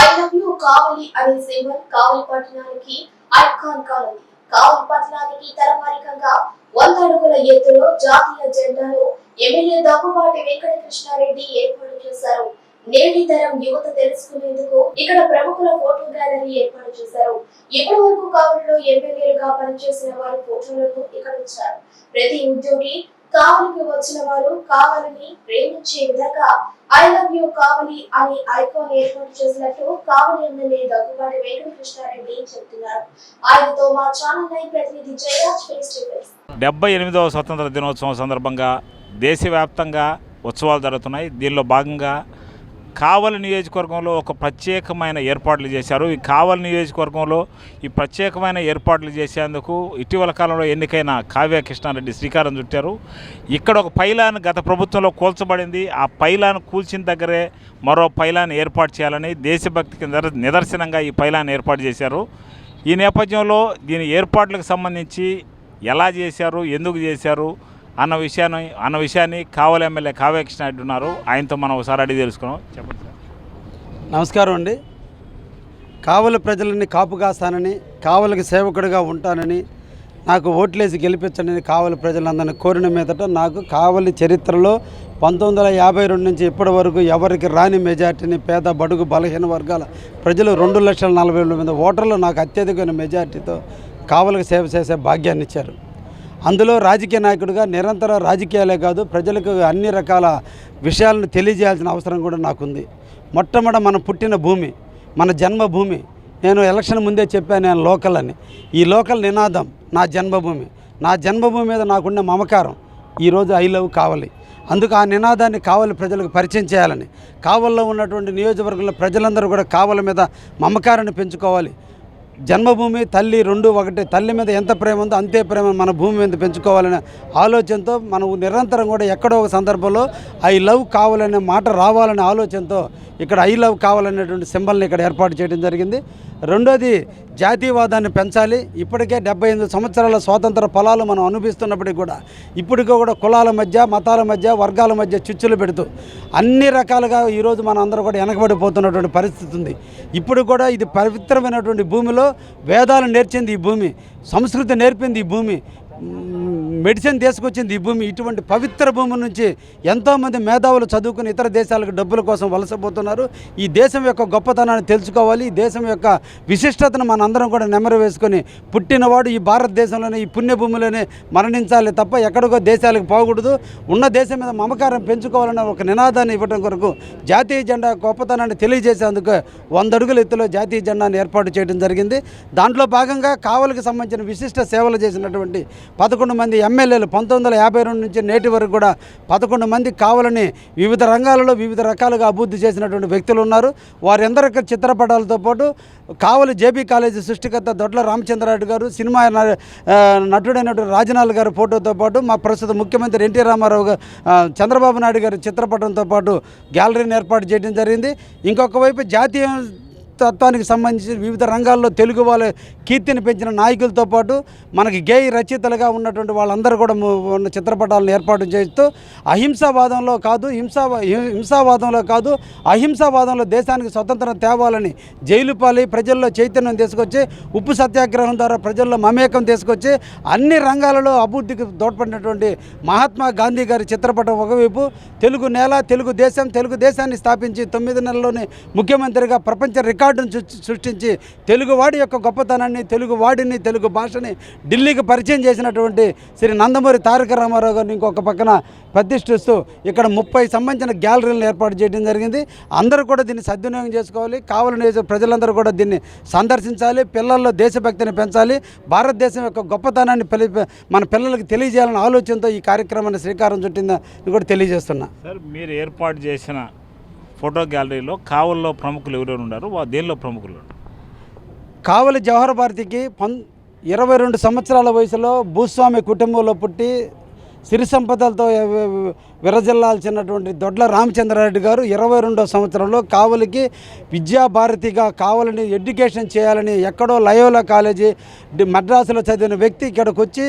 I love you కావలి అనే symbol కావలి పట్టణానికి icon కానుంది కావలి పట్టణానికి తలమానికంగా వంద అడుగుల ఎత్తులో జాతీయ జెండాను ఎమ్మెల్యే దగ్గుబాటి వెంకట కృష్ణారెడ్డి ఏర్పాటు చేశారు. నేటి తరం యువత తెలుసుకునేందుకు ఇక్కడ ప్రముఖుల ఫోటో గ్యాలరీ ఏర్పాటు చేశారు. ఇప్పటి వరకు కావలిలో ఎమ్మెల్యేలుగా పనిచేసిన వారి ఫోటోలను ఇక్కడ ఉంచారు. ప్రతి ఉద్యోగి కావలికి వచ్చిన వారు కావలిని ప్రేమించే విధంగా ఐ లవ్ యూ కావలి అని ఐకాన్ ఏర్పాటు చేసినట్టు కావలి ఎమ్మెల్యే దగ్గుబాటి వెంకటకృష్ణారెడ్డి చెబుతున్నారు. ఆయనతో మా ఛానల్ లైన్ ప్రతినిధి జయరాజ్ ఫేస్ ఫేస్ డెబ్బై ఎనిమిదవ స్వతంత్ర దినోత్సవం సందర్భంగా దేశవ్యాప్తంగా ఉత్సవాలు జరుగుతున్నాయి. దీనిలో భాగంగా కావలి నియోజకవర్గంలో ఒక ప్రత్యేకమైన ఏర్పాట్లు చేశారు. ఈ కావలి నియోజకవర్గంలో ఈ ప్రత్యేకమైన ఏర్పాట్లు చేసేందుకు ఇటీవల కాలంలో ఎన్నికైన కావ్య కృష్ణారెడ్డి శ్రీకారం చుట్టారు. ఇక్కడ ఒక పైలాన్ గత ప్రభుత్వంలో కూల్చబడింది. ఆ పైలాన్ కూల్చిన దగ్గరే మరో పైలాన్ ఏర్పాటు చేయాలని దేశభక్తికి నిదర్శనంగా ఈ పైలాన్ ఏర్పాటు చేశారు. ఈ నేపథ్యంలో దీని ఏర్పాట్లకు సంబంధించి ఎలా చేశారు? ఎందుకు చేశారు? అన్న విషయాన్ని అన్న విషయాన్ని కావలి ఎమ్మెల్యే కావ్య కృష్ణారెడ్డి ఉన్నారు. ఆయనతో మనం ఒకసారి అడిగి తెలుసుకున్నాం. చెప్పండి సార్. నమస్కారం అండి. కావలి ప్రజలని కాపు కాస్తానని కావలికి సేవకుడిగా ఉంటానని నాకు ఓట్లేసి గెలిపించండి కావలి ప్రజలందరినీ కోరిన మీదట నాకు కావలి చరిత్రలో పంతొమ్మిది వందల యాభై రెండు నుంచి ఇప్పటి వరకు ఎవరికి రాని మెజార్టీని పేద బడుగు బలహీన వర్గాల ప్రజలు రెండు లక్షల నలభై ఏడు మంది ఓటర్లు నాకు అత్యధికమైన మెజార్టీతో కావలికి సేవ చేసే భాగ్యాన్ని ఇచ్చారు. అందులో రాజకీయ నాయకుడిగా నిరంతరం రాజకీయాలే కాదు ప్రజలకు అన్ని రకాల విషయాలను తెలియజేయాల్సిన అవసరం కూడా నాకుంది. మొట్టమొదట మనం పుట్టిన భూమి మన జన్మభూమి. నేను ఎలక్షన్ ముందే చెప్పాను నేను లోకల్ అని. ఈ లోకల్ నినాదం నా జన్మభూమి. నా జన్మభూమి మీద నాకున్న మమకారం ఈరోజు ఐ లవ్ కావాలి. అందుకు ఆ నినాదాన్ని కావలి ప్రజలకు పరిచయం చేయాలని. కావల్లో ఉన్నటువంటి నియోజకవర్గంలో ప్రజలందరూ కూడా కావల మీద మమకారాన్ని పెంచుకోవాలి. జన్మభూమి తల్లి రెండు ఒకటి తల్లి మీద ఎంత ప్రేమ ఉందో అంతే ప్రేమ మన భూమి మీద పెంచుకోవాలనే ఆలోచనతో మనం నిరంతరం కూడా ఎక్కడో ఒక సందర్భంలో ఐ లవ్ కావాలనే మాట రావాలనే ఆలోచనతో ఇక్కడ ఐ లవ్ కావాలనేటువంటి సింబల్ని ఇక్కడ ఏర్పాటు చేయడం జరిగింది. రెండోది జాతీయవాదాన్ని పెంచాలి. ఇప్పటికే డెబ్బై ఎనిమిది సంవత్సరాల స్వాతంత్ర ఫలాలు మనం అనుభవిస్తున్నప్పటికీ కూడా ఇప్పటికీ కూడా కులాల మధ్య మతాల మధ్య వర్గాల మధ్య చిచ్చులు పెడుతూ అన్ని రకాలుగా ఈరోజు మన అందరూ కూడా వెనకబడిపోతున్నటువంటి పరిస్థితి ఉంది. ఇప్పుడు కూడా ఇది పవిత్రమైనటువంటి భూమిలో వేదాలు నేర్చింది ఈ భూమి సంస్కృతి నేర్పింది ఈ భూమి. మెడిసిన్ తీసుకొచ్చింది ఈ భూమి ఇటువంటి పవిత్ర భూమి నుంచి ఎంతోమంది మేధావులు చదువుకుని ఇతర దేశాలకు డబ్బుల కోసం వలసపోతున్నారు. ఈ దేశం యొక్క గొప్పతనాన్ని తెలుసుకోవాలి. ఈ దేశం యొక్క విశిష్టతను మనందరం కూడా నెమరు వేసుకొని పుట్టినవాడు ఈ భారతదేశంలోనే ఈ పుణ్యభూమిలోనే మరణించాలి తప్ప ఎక్కడికో దేశాలకు పోకూడదు. ఉన్న దేశం మీద మమకారం పెంచుకోవాలన్న ఒక నినాదాన్ని ఇవ్వడం కొరకు జాతీయ జెండా గొప్పతనాన్ని తెలియజేసేందుకు వంద అడుగుల ఎత్తులో జాతీయ జెండాను ఏర్పాటు చేయడం జరిగింది. దాంట్లో భాగంగా కావలికి సంబంధించిన విశిష్ట సేవలు చేసినటువంటి పదకొండు మంది ఎమ్మెల్యేలు పంతొమ్మిది యాభై రెండు నుంచి నేటి వరకు కూడా పదకొండు మంది కావాలని వివిధ రంగాలలో వివిధ రకాలుగా అభివృద్ధి చేసినటువంటి వ్యక్తులు ఉన్నారు. వారందరికీ చిత్రపటాలతో పాటు కావలి జేబీ కాలేజీ సృష్టికర్త దొడ్ల రామచంద్రారెడ్డి గారు సినిమా నటుడైనటువంటి రాజనాల్ గారి ఫోటోతో పాటు మా ప్రస్తుత ముఖ్యమంత్రి ఎన్టీ రామారావు గారు చంద్రబాబు నాయుడు గారి చిత్రపటంతో పాటు గ్యాలరీని ఏర్పాటు చేయడం జరిగింది. ఇంకొక వైపు జాతీయ తత్వానికి సంబంధించి వివిధ రంగాల్లో తెలుగు వాళ్ళ కీర్తిని పెంచిన నాయకులతో పాటు మనకి గేయ రచయితలుగా ఉన్నటువంటి వాళ్ళందరూ కూడా ఉన్న చిత్రపటాలను ఏర్పాటు చేస్తూ అహింసావాదంలో కాదు హింసా హింసావాదంలో కాదు అహింసావాదంలో దేశానికి స్వతంత్రం తేవాలని జైలు పాలి ప్రజల్లో చైతన్యం తీసుకొచ్చి ఉప్పు సత్యాగ్రహం ద్వారా ప్రజల్లో మమేకం తీసుకొచ్చి అన్ని రంగాలలో అభివృద్ధికి తోడ్పడినటువంటి మహాత్మా గాంధీ గారి చిత్రపటం ఒకవైపు తెలుగు నేల తెలుగు దేశం తెలుగు దేశాన్ని స్థాపించి తొమ్మిది నెలల్లోనే ముఖ్యమంత్రిగా ప్రపంచ రికార్డును సృష్టించి తెలుగువాడి యొక్క గొప్పతనాన్ని తెలుగు వాడిని తెలుగు భాషని ఢిల్లీకి పరిచయం చేసినటువంటి శ్రీ నందమూరి తారక రామారావు గారిని ఇంకొక పక్కన ప్రతిష్ఠిస్తూ ఇక్కడ ముప్పై సంబంధించిన గ్యాలరీలను ఏర్పాటు చేయడం జరిగింది. అందరూ కూడా దీన్ని సద్వినియోగం చేసుకోవాలి. కావాలని ప్రజలందరూ కూడా దీన్ని సందర్శించాలి. పిల్లల్లో దేశభక్తిని పెంచాలి. భారతదేశం యొక్క గొప్పతనాన్ని మన పిల్లలకు తెలియజేయాలనే ఆలోచనతో ఈ కార్యక్రమాన్ని శ్రీకారం చుట్టిందని కూడా తెలియజేస్తున్నా. సార్ మీరు ఏర్పాటు చేసిన ఫోటో గ్యాలరీలో కావల్లో ప్రముఖులు ఎవరెవరు ఉన్నారు? వా- దేనిలో ప్రముఖులు? కావలి జవహర్ భారతికి పం ఇరవై రెండు సంవత్సరాల వయసులో భూస్వామి కుటుంబంలో పుట్టి సిరి సంపదలతో విరజిల్లాల్సినటువంటి దొడ్ల రామచంద్రారెడ్డి గారు ఇరవై రెండో సంవత్సరంలో కావలికి విద్యాభారతిగా కావాలని ఎడ్యుకేషన్ చేయాలని ఎక్కడో లయోలా కాలేజీ మద్రాసులో చదివిన వ్యక్తి ఇక్కడికి వచ్చి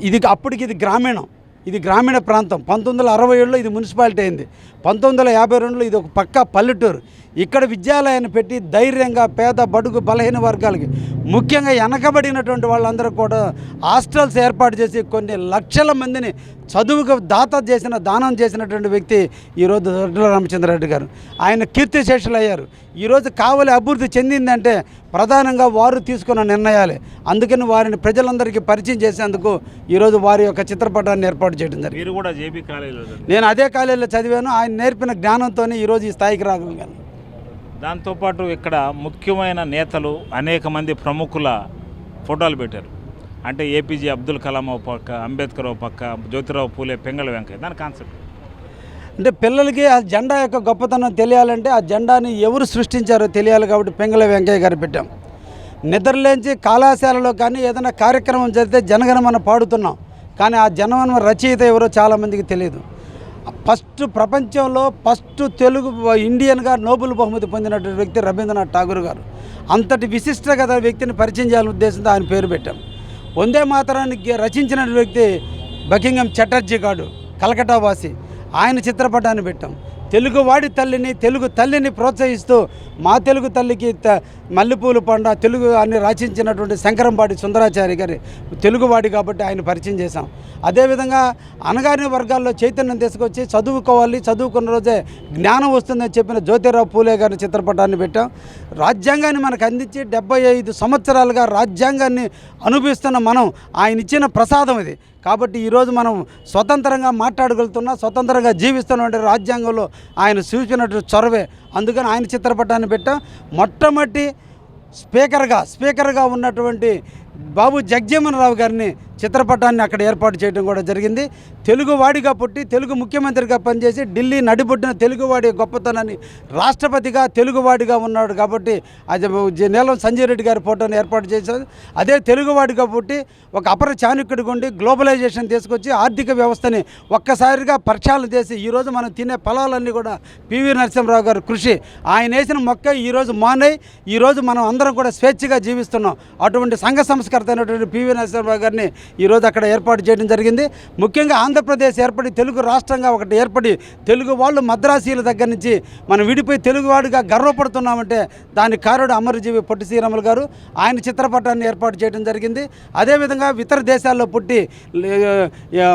ఇది అప్పటికి ఇది గ్రామీణం. ఇది గ్రామీణ ప్రాంతం. పంతొమ్మిది వందల అరవై ఏడులో ఇది మున్సిపాలిటీ అయింది. పంతొమ్మిది వందల యాభై రెండులో ఇది ఒక పక్క పల్లెటూరు. ఇక్కడ విద్యాలయాన్ని పెట్టి ధైర్యంగా పేద బడుగు బలహీన వర్గాలకి ముఖ్యంగా వెనకబడినటువంటి వాళ్ళందరూ కూడా హాస్టల్స్ ఏర్పాటు చేసి కొన్ని లక్షల మందిని చదువుకు దాత చేసిన దానం చేసినటువంటి వ్యక్తి ఈరోజు దొడ్ల రామచంద్రరెడ్డి గారు. ఆయన కీర్తిశేషులు అయ్యారు ఈరోజు కావలి అభివృద్ధి చెందిందంటే ప్రధానంగా వారు తీసుకున్న నిర్ణయాలే. అందుకని వారిని ప్రజలందరికీ పరిచయం చేసేందుకు ఈరోజు వారి యొక్క చిత్రపటాన్ని ఏర్పాటు చేయడం జరిగింది. నేను అదే కాలేజీలో చదివాను. ఆయన నేర్పిన జ్ఞానంతోనే ఈరోజు ఈ స్థాయికి రాగలిగాను. దాంతోపాటు ఇక్కడ ముఖ్యమైన నేతలు అనేక మంది ప్రముఖుల ఫోటోలు పెట్టారు. అంటే ఏపీజే అబ్దుల్ కలాం ఓ పక్క అంబేద్కర్ ఓ పక్క జ్యోతిరావు పూలే పెంగళ వెంకయ్య. దాని కాన్సెప్ట్. అంటే పిల్లలకి ఆ జెండా యొక్క గొప్పతనం తెలియాలంటే ఆ జెండాని ఎవరు సృష్టించారో తెలియాలి కాబట్టి పెంగళ వెంకయ్య గారు పెట్టాం. నిద్రలేంచి కళాశాలలో కానీ ఏదైనా కార్యక్రమం జరిగితే జనగణమన పాడుతున్నాం. కానీ ఆ జనగణమన రచయిత ఎవరో చాలామందికి తెలియదు. ఫస్ట్ ప్రపంచంలో ఫస్ట్ తెలుగు ఇండియన్గా నోబెల్ బహుమతి పొందినటువంటి వ్యక్తి రవీంద్రనాథ్ ఠాగూర్ గారు. అంతటి విశిష్ట గత వ్యక్తిని పరిచయం చేయాలని ఉద్దేశంతో ఆయన పేరు పెట్టాం. వందే మాతరానికి రచించిన వ్యక్తి బకింగం చటర్జీ గారు కలకటా వాసి. ఆయన చిత్రపటాన్ని పెట్టాం. తెలుగువాడి తల్లిని తెలుగు తల్లిని ప్రోత్సహిస్తూ మా తెలుగు తల్లికి త మల్లెపూలు పండ తెలుగు అని రచించినటువంటి శంకరంపాటి సుందరాచారి గారి తెలుగువాడి కాబట్టి ఆయన పరిచయం చేశాం. అదేవిధంగా అనగారిన వర్గాల్లో చైతన్యం తీసుకొచ్చి చదువుకోవాలి చదువుకున్న రోజే జ్ఞానం వస్తుందని చెప్పిన జ్యోతిరావు పూలే గారి చిత్రపటాన్ని పెట్టాం. రాజ్యాంగాన్ని మనకు అందించి డెబ్బై ఐదు సంవత్సరాలుగా రాజ్యాంగాన్ని అనుభవిస్తున్న మనం ఆయన ఇచ్చిన ప్రసాదం ఇది. కాబట్టి ఈరోజు మనం స్వతంత్రంగా మాట్లాడగలుగుతున్నా స్వతంత్రంగా జీవిస్తున్నటువంటి రాజ్యాంగంలో ఆయన చూపినట్టు చొరవే. అందుకని ఆయన చిత్రపటాన్ని పెట్ట. మొట్టమొదటి స్పీకర్గా స్పీకర్గా ఉన్నటువంటి బాబు జగజీవన్ రావు గారిని చిత్రపటాన్ని అక్కడ ఏర్పాటు చేయడం కూడా జరిగింది. తెలుగువాడిగా పుట్టి తెలుగు ముఖ్యమంత్రిగా పనిచేసి ఢిల్లీ నడిబొడ్డిన తెలుగువాడి గొప్పతనాన్ని రాష్ట్రపతిగా తెలుగువాడిగా ఉన్నాడు కాబట్టి అది జ- నీలం సంజయ్ రెడ్డి గారి ఫోటోని ఏర్పాటు చేశారు. అదే తెలుగువాడిగా పుట్టి ఒక అపర చాణుక్యుడి ఉండి గ్లోబలైజేషన్ తీసుకొచ్చి ఆర్థిక వ్యవస్థని ఒక్కసారిగా ప్రక్షాళన చేసి ఈరోజు మనం తినే ఫలాలన్నీ కూడా పివి నరసింహరావు గారు కృషి. ఆయన వేసిన మొక్క ఈరోజు మానై ఈరోజు మనం అందరం కూడా స్వేచ్ఛగా జీవిస్తున్నాం. అటువంటి సంఘ సంస్కర్త అయినటువంటి పివి నరసింహరావు గారిని ఈరోజు అక్కడ ఏర్పాటు చేయడం జరిగింది. ముఖ్యంగా ఆంధ్రప్రదేశ్ ఏర్పడి తెలుగు రాష్ట్రంగా ఒకటి ఏర్పడి తెలుగు వాళ్ళు మద్రాసీల దగ్గర నుంచి మనం విడిపోయి తెలుగువాడిగా గర్వపడుతున్నామంటే దానికి కారుడు అమరజీవి పొట్టి శ్రీరాములు గారు ఆయన చిత్రపటాన్ని ఏర్పాటు చేయడం జరిగింది. అదేవిధంగా ఇతర దేశాల్లో పుట్టి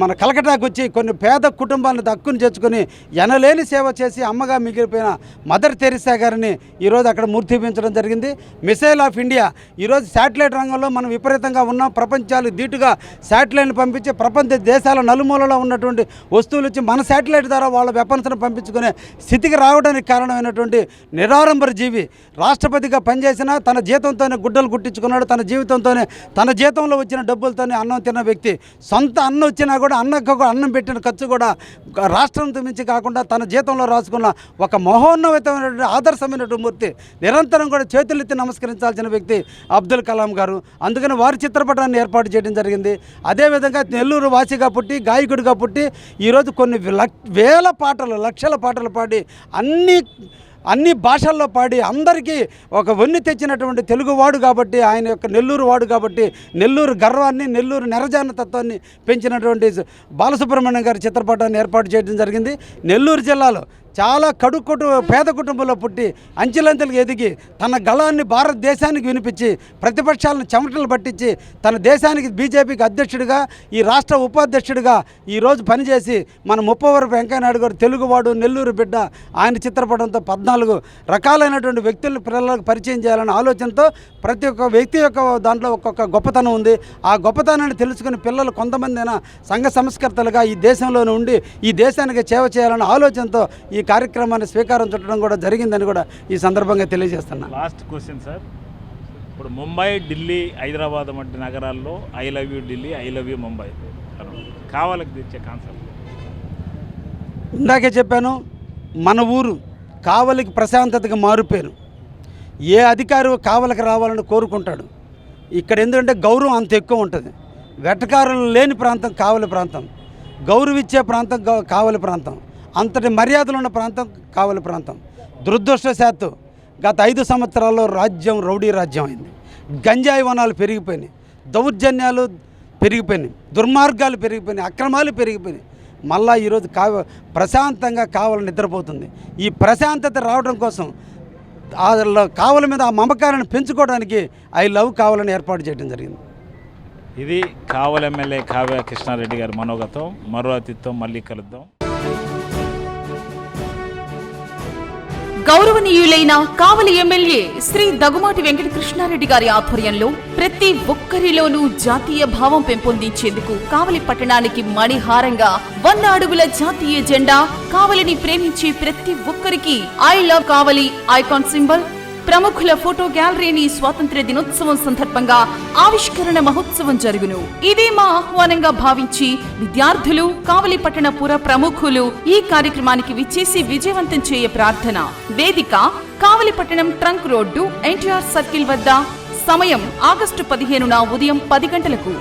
మన కలకటాకు వచ్చి కొన్ని పేద కుటుంబాలను దక్కుని చేర్చుకొని ఎనలేని సేవ చేసి అమ్మగా మిగిలిపోయిన మదర్ తెరిసా గారిని ఈరోజు అక్కడ మూర్తిపించడం జరిగింది. మిసైల్ ఆఫ్ ఇండియా ఈరోజు శాటిలైట్ రంగంలో మనం విపరీతంగా ఉన్నాం. ప్రపంచాలు ధీటుగా శాటిలైట్ని పంపించి ప్రపంచ దేశాల నలుమూలలో ఉన్నటువంటి వస్తువులు వచ్చి మన శాటిలైట్ ద్వారా వాళ్ళ వెపన్స్ను పంపించుకునే స్థితికి రావడానికి కారణమైనటువంటి నిరాడంబర జీవి రాష్ట్రపతిగా పనిచేసిన తన జీతంతోనే గుడ్డలు కుట్టించుకున్నాడు తన జీవితంతోనే తన జీతంలో వచ్చిన డబ్బులతోనే అన్నం తిన్న వ్యక్తి. సొంత అన్నం వచ్చినా కూడా అన్నకు అన్నం పెట్టిన ఖర్చు కూడా రాష్ట్రంతో మించి కాకుండా తన జీతంలో రాసుకున్న ఒక మహోన్నతమైనటువంటి ఆదర్శమైనటువంటి మూర్తి. నిరంతరం కూడా చేతులెత్తి నమస్కరించాల్సిన వ్యక్తి అబ్దుల్ కలాం గారు. అందుకని వారి చిత్రపటాన్ని ఏర్పాటు చేయడం జరిగింది. అదేవిధంగా నెల్లూరు వాసిగా పుట్టి గాయకుడిగా పుట్టి ఈరోజు కొన్ని లక్- వేల పాటలు లక్షల పాటలు పాడి అన్ని అన్ని భాషల్లో పాడి అందరికీ ఒక వన్ని తెచ్చినటువంటి తెలుగువాడు కాబట్టి ఆయన యొక్క నెల్లూరు వాడు కాబట్టి నెల్లూరు గర్వాన్ని నెల్లూరు నిరజాన తత్వాన్ని పెంచినటువంటి బాలసుబ్రహ్మణ్యం గారి చిత్రపటాన్ని ఏర్పాటు చేయడం జరిగింది. నెల్లూరు జిల్లాలో చాలా కడు కుటు పేద కుటుంబంలో పుట్టి అంచెలంచెలకు ఎదిగి తన గళాన్ని భారతదేశానికి వినిపించి ప్రతిపక్షాలను చెమటలు పట్టించి తన దేశానికి బీజేపీకి అధ్యక్షుడిగా ఈ రాష్ట్ర ఉపాధ్యక్షుడిగా ఈరోజు పనిచేసి మన ముప్పవరపు వెంకయ్యనాయుడు గారు తెలుగువాడు నెల్లూరు బిడ్డ ఆయన చిత్రపటంతో పద్నాలుగు రకాలైనటువంటి వ్యక్తులను పిల్లలకు పరిచయం చేయాలనే ఆలోచనతో ప్రతి ఒక్క వ్యక్తి యొక్క దాంట్లో ఒక్కొక్క గొప్పతనం ఉంది. ఆ గొప్పతనాన్ని తెలుసుకుని పిల్లలు కొంతమంది అయినా సంఘ సంస్కర్తలుగా ఈ దేశంలోనే ఉండి ఈ దేశానికి సేవ చేయాలనే ఆలోచనతో ఈ కార్యక్రమాన్ని స్వీకారం చుట్టడం కూడా జరిగిందని కూడా ఈ సందర్భంగా తెలియజేస్తున్నా. లాస్ట్ క్వశ్చన్ సార్ ఇప్పుడు ముంబై ఢిల్లీ హైదరాబాద్ వంటి నగరాల్లో I love you Delhi I love you Mumbai. కావాలకు తెచ్చే కాన్సెప్ట్ ఇందాకే చెప్పాను మన ఊరు కావలికి ప్రశాంతతగా మారిపోయాను ఏ అధికారి కావలికి రావాలని కోరుకుంటాడు? ఇక్కడ ఎందుకంటే గౌరవం అంత ఎక్కువ ఉంటుంది. వెటకారులు లేని ప్రాంతం కావలి ప్రాంతం. గౌరవిచ్చే ప్రాంతం కావలి ప్రాంతం. అంతటి మర్యాదలు ఉన్న ప్రాంతం కావలి ప్రాంతం. దురదృష్టశాత్తు గత ఐదు సంవత్సరాల్లో రాజ్యం రౌడీ రాజ్యం అయింది గంజాయి వనాలు పెరిగిపోయినాయి. దౌర్జన్యాలు పెరిగిపోయినాయి. దుర్మార్గాలు పెరిగిపోయినాయి. అక్రమాలు పెరిగిపోయినాయి. మళ్ళా ఈరోజు కావ ప్రశాంతంగా కావాలని నిద్రపోతుంది. ఈ ప్రశాంతత రావడం కోసం కావల మీద ఆ మమకారాన్ని పెంచుకోవడానికి ఐ లవ్ కావాలని ఏర్పాటు చేయడం జరిగింది. ఇది కావల ఎమ్మెల్యే కావ్య కృష్ణారెడ్డి గారి మనోగతం. మరో అతిథితో మళ్ళీ కలుద్దాం. గౌరవనీయులైన కావలి ఎమ్మెల్యే శ్రీ దగుమాటి వెంకటకృష్ణారెడ్డి గారి ఆధ్వర్యంలో ప్రతి ఒక్కరిలోనూ జాతీయ భావం పెంపొందించేందుకు కావలి పట్టణానికి మణిహారంగా వంద అడుగుల జాతీయ జెండా కావలిని ప్రేమించే ప్రతి ఒక్కరికి I love Kavali icon symbol ప్రముఖుల ఫోటో గ్యాలరీని స్వాతంత్ర్య దినోత్సవం సందర్భంగా ఆవిష్కరణ మహోత్సవం జరుగును. ఇదే మా ఆహ్వానంగా భావించి విద్యార్థులు కావలిపట్టణపుర పుర ప్రముఖులు ఈ కార్యక్రమానికి విచ్చేసి విజయవంతం చేయ ప్రార్థన. వేదిక కావలిపట్టణం ట్రంక్ రోడ్డు ఎన్టీఆర్ సర్కిల్ వద్ద. సమయం ఆగస్టు పదిహేనున ఉదయం పది గంటలకు.